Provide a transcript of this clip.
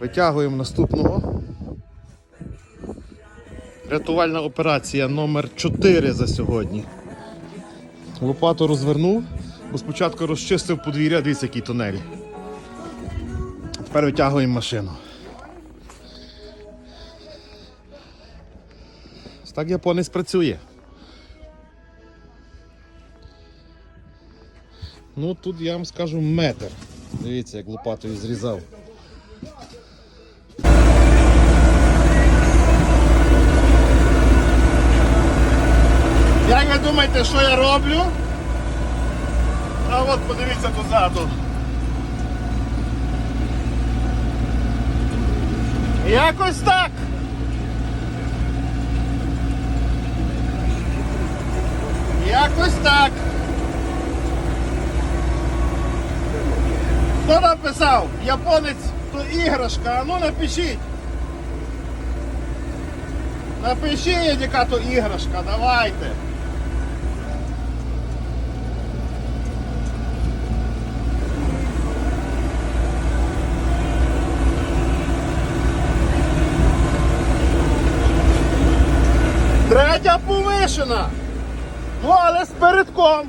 Витягуємо наступного. Рятувальна операція номер 4 за сьогодні. Лопату розвернув, бо спочатку розчистив подвір'я, дивіться, який тунель. Тепер витягуємо машину. Ось Так японець працює. Ну тут я вам скажу метр. Дивіться, як лопатою зрізав. Ви думаєте, що я роблю? А от подивіться позаду. Якось так. Якось так. Хто написав? Японець то іграшка, а ну напишіть. Напишіть, яка то іграшка, давайте. Третя повишена. Ну, але з передком.